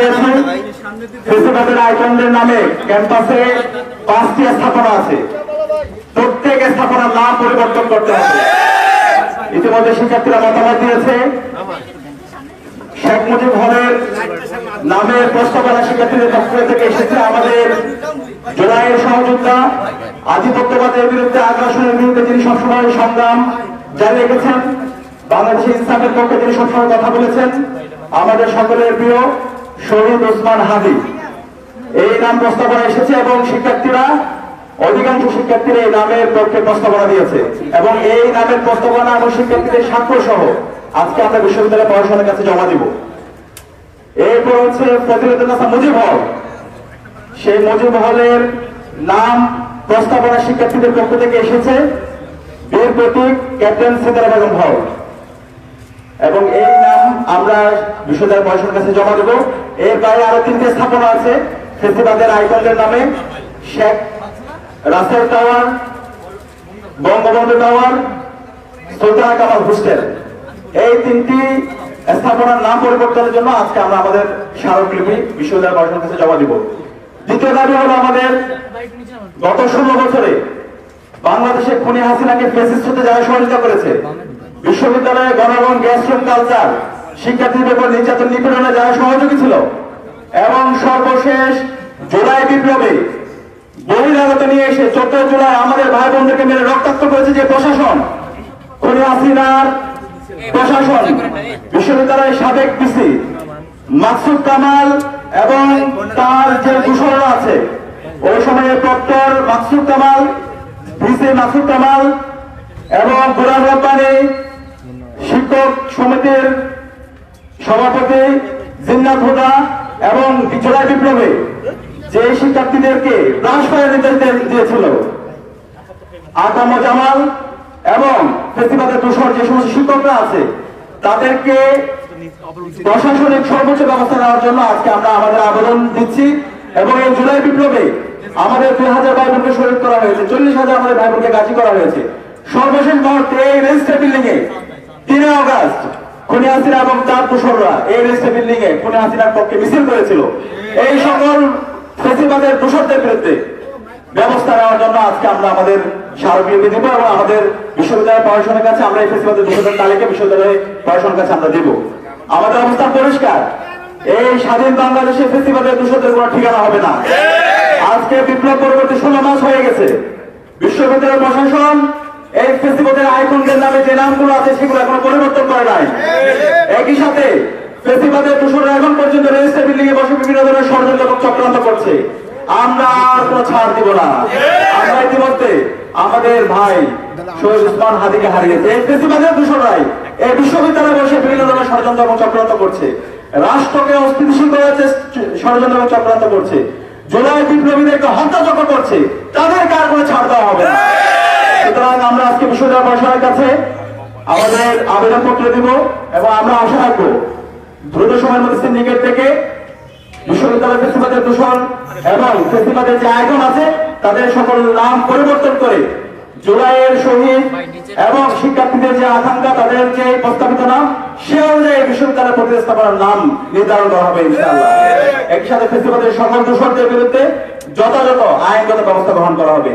পেয়েছি ফেসিবাদের আইকনদের নামে ক্যাম্পাসে পাঁচটি স্থাপনা আছে প্রত্যেক স্থাপনার নাম পরিবর্তন করতে হবে ইতিমধ্যে শিক্ষার্থীরা মতামত দিয়েছে। শেখ মুজিব হলের নামের প্রস্তাবনা শিক্ষার্থীদের পক্ষ থেকে এসেছে আমাদের জুলাইয়ের সহযোদ্ধা আধিপত্যবাদের বিরুদ্ধে আগ্রাসনের বিরুদ্ধে যিনি সবসময় সংগ্রাম জারি রেখেছেন বাংলাদেশের ইসলামের পক্ষে তিনি সবসময় কথা বলেছেন আমাদের সকলের প্রিয় শহীদ ওসমান হাদি। এই নাম প্রস্তাবনা এসেছে এবং শিক্ষার্থীরা, অধিকাংশ শিক্ষার্থীরা এই নামের পক্ষে প্রস্তাবনা দিয়েছে। এবং এই নামের প্রস্তাবনা এবং শিক্ষার্থীদের স্বাক্ষর সহ আজকে আমরা বিশ্ববিদ্যালয় প্রশাসনের কাছে জমা দিব। এরপর হচ্ছে প্রতিরোধ মুজিব হল। সেই মুজিব হলের নাম প্রস্তাবনা শিক্ষার্থীদের পক্ষ থেকে এসেছে। বীর প্রতীক ক্যাপ্টেন সিতারা বেগম হল। এবং এই নাম আমরা বিশ্ববিদ্যালয় প্রশাসনের কাছে জমা দেব। এর বাইরে আরও তিনটে স্থাপনা আছে ফেসিবাদের আইকনদের নামে। Sheikh Russel tower, Bangabandhu tower, Sultana Kamal hostel এই তিনটি স্থাপনার নাম পরিবর্তনের জন্য আজকে আমরা আমাদের স্মারকলিপি বিশ্ববিদ্যালয় প্রশাসনের কাছে জমা দিব। দ্বিতীয় দাবি হলো আমাদের গত ষোলো বছরে বাংলাদেশে খুনি হাসিনাকে ফেসিস্ট হতে যারা সহযোগিতা করেছে, বিশ্ববিদ্যালয়ে গণগণ গ্যাস কালচার শিক্ষার্থীদের উপর নির্যাতন নিপীড়নে যারা সহযোগী ছিল, এবং সর্বশেষ জুলাই বিপ্লবে বহিরাগত নিয়ে এসে চোদ্দ জুলাই আমাদের ভাই বোনদেরকে মেরে রক্তাক্ত করেছে যে প্রশাসন, খুনি প্রশাসন, বিশ্ববিদ্যালয়ের সাবেক পিসি মাকসুদ কামাল এবং তার যে দূষণরা আছে, ওই সময়ে প্রক্টর মাকসুদ কামাল, ভিসি মাকসুদ কামাল এবং গুলাম রব্বানি শিক্ষক সমিতির সভাপতি জিন্নাত হুদা এবং জুলাই বিপ্লবে যে শিক্ষার্থীদেরকে ব্রাশ ফায়ার নির্দেশ দিয়েছিল। আকাম জামাল এবং ফেস্টিভালের দূষণ যে সমস্ত শিক্ষকরা আছে, তাদেরকে প্রশাসনিক সর্বোচ্চ ব্যবস্থা নেওয়ার জন্য আজকে আমরা আমাদের আবেদন দিচ্ছি এবং এই জুলাই বিপ্লবে আমাদের দুই হাজার ভাই বোনকে শহীদ করা হয়েছে, চল্লিশ হাজার আমাদের ভাই বোনকে গাছি করা হয়েছে। সর্বশেষ মুহূর্তে এই রেজিস্টার বিল্ডিং এ তিন আগস্ট খুনি হাসিনা এবং তার দোসররা এই রেজিস্টার বিল্ডিং এ খুনি হাসিনার পক্ষে মিছিল করেছিল। এই সকল ফেসিবাদের দোষরদের বিরুদ্ধে ব্যবস্থা নেওয়ার জন্য আজকে আমরা আমাদের দিব এবং আমাদের কাছে আমরা এই ফেসিবাদের দোষরদের তালিকা কাছে আমরা দিব। আমাদের পরিষ্কার। এই স্বাধীন বাংলাদেশে ফেসিবাদের দোষরদের কোনো ঠিকানা হবে না। আজকে বিপ্লব পরবর্তী ষোলো মাস হয়ে গেছে। বিশ্ববিদ্যালয় প্রশাসন এই আইকনদের নামে যে নামগুলো আছে, সেগুলো এখনও পরিবর্তন করে নাই। একই সাথে এখন পর্যন্ত রেজিস্টার বিল্ডিং এ বসে বিভিন্ন ধরনের ষড়যন্ত্র চক্রান্ত করছে। আমরা আর কোনো ছাড় দিব না। আমরা ইতিমধ্যে আমাদের ভাই শহীদ উসমান হাদিকে হারিয়েছে। এই এই বিশ্ববিদ্যালয়ে বসে বিভিন্ন ধরনের ষড়যন্ত্র এবং চক্রান্ত করছে। রাষ্ট্রকে অস্থিতিশীল করার ষড়যন্ত্র এবং চক্রান্ত করছে। জুলাই বিপ্লবীদেরকে হত্যাযজ্ঞ করছে তাদেরকে আর কোনো ছাড় দেওয়া হবে না সুতরাং আমরা আজকে বিশ্ববিদ্যালয় প্রশাসনের কাছে আমাদের আবেদন পত্র দিব এবং আমরা আশা রাখব দ্রুত সময়ের মধ্যে সিন্ডিকেট থেকে বিশ্ববিদ্যালয় ফেস্টিভালের দূষণ এবং ফেস্টিভালের যে আয়োজন আছে, তাদের সকল নাম পরিবর্তন করে জুলাইয়ের শহীদ এবং শিক্ষার্থীদের যে আকাঙ্ক্ষা, তাদের যে প্রস্তাবিত নাম, সে অনুযায়ী বিশ্ববিদ্যালয় প্রতিস্থাপনার নাম নির্ধারণ করা হবে একই সাথে ফেস্টিভালের সকল দূষণদের বিরুদ্ধে যথাযথ আইনগত ব্যবস্থা গ্রহণ করা হবে।